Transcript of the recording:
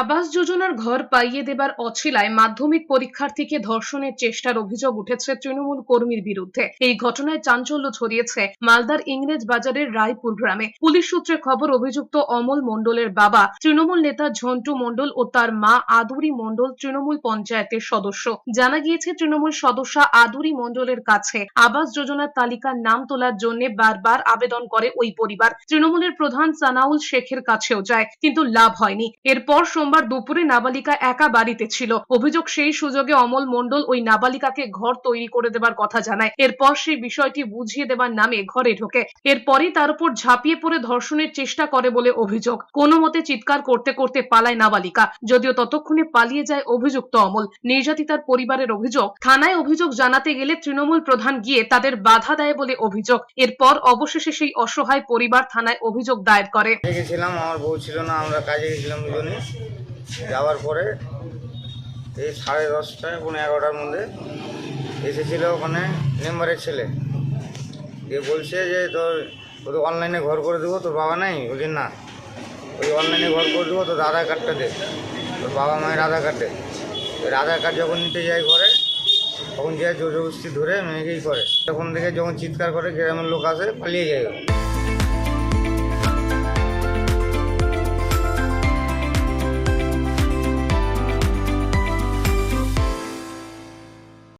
আবাস যোজনার ঘর পাইয়ে দেবার অছিলায় মাধ্যমিক পরীক্ষার্থীকে ধর্ষণের চেষ্টার অভিযোগ উঠেছে তৃণমূল কর্মীর বিরুদ্ধে। এই ঘটনায় চাঞ্চল্য ছড়িয়েছে মালদার ইংরেজ বাজারের রায়পুর গ্রামে। পুলিশ সূত্রে খবর, অভিযুক্ত অমল মণ্ডলের বাবা তৃণমূল নেতা ঝন্টু মণ্ডল ও তার মা আদুরি মণ্ডল তৃণমূল পঞ্চায়েতের সদস্য। জানা গিয়েছে, তৃণমূল সদস্য আদুরি মণ্ডলের কাছে আবাস যোজনার তালিকার নাম তোলার জন্য বারবার আবেদন করে ওই পরিবার। তৃণমূলের প্রধান সানাউল শেখের কাছেও যায়, কিন্তু লাভ হয়নি। এরপর সোমবার দুপুরে নাবালিকা একা বাড়িতে ছিল। অভিযোগ সেই সুযোগে অমল মণ্ডল ওই নাবালিকাকে ঘর তৈরি করে দেবার কথা জানায়। এরপর সেই বিষয়টি বুঝিয়ে দেবার নামে ঘরে ঢোকে। এরপরই তার উপর ঝাঁপিয়ে পড়ে ধর্ষণের চেষ্টা করে বলে অভিযোগ। কোনো মতে চিৎকার করতে করতে পালায় নাবালিকা। যদিও ততক্ষণে পালিয়ে যায় অভিযুক্ত অমল। নির্যাতিতার পরিবারের অভিযোগ। থানায় অভিযোগ জানাতে গেলে তৃণমূল প্রধান গিয়ে তাদের বাধা দেয় বলে অভিযোগ। এরপর অবশেষে সেই অসহায় পরিবার থানায় অভিযোগ দায়ের করে। গেছিলাম, আমার বউ ছিল না, আমরা কাজে গেছিলাম দুজনে। যাওয়ার পরে এই সাড়ে দশটায় পনেরো এগারোটার মধ্যে এসেছিল ওখানে মেম্বারের ছেলে। দিয়ে বলছে যে, তোর ও তো অনলাইনে ঘর করে দেবো, তোর বাবা নাই? বলছি না। ওই অনলাইনে ঘর করে দেবো, তোর আধার কার্ডটা দে। তোর বাবা মায়ের আধার কার্ড এর আধার কার্ড যখন নিতে যাই ঘরে, তখন যে জোর জবরদস্তি ধরে মেয়েকেই করে। তখন থেকে যখন চিৎকার করে, গ্রামের লোক আসে, পালিয়ে যায়।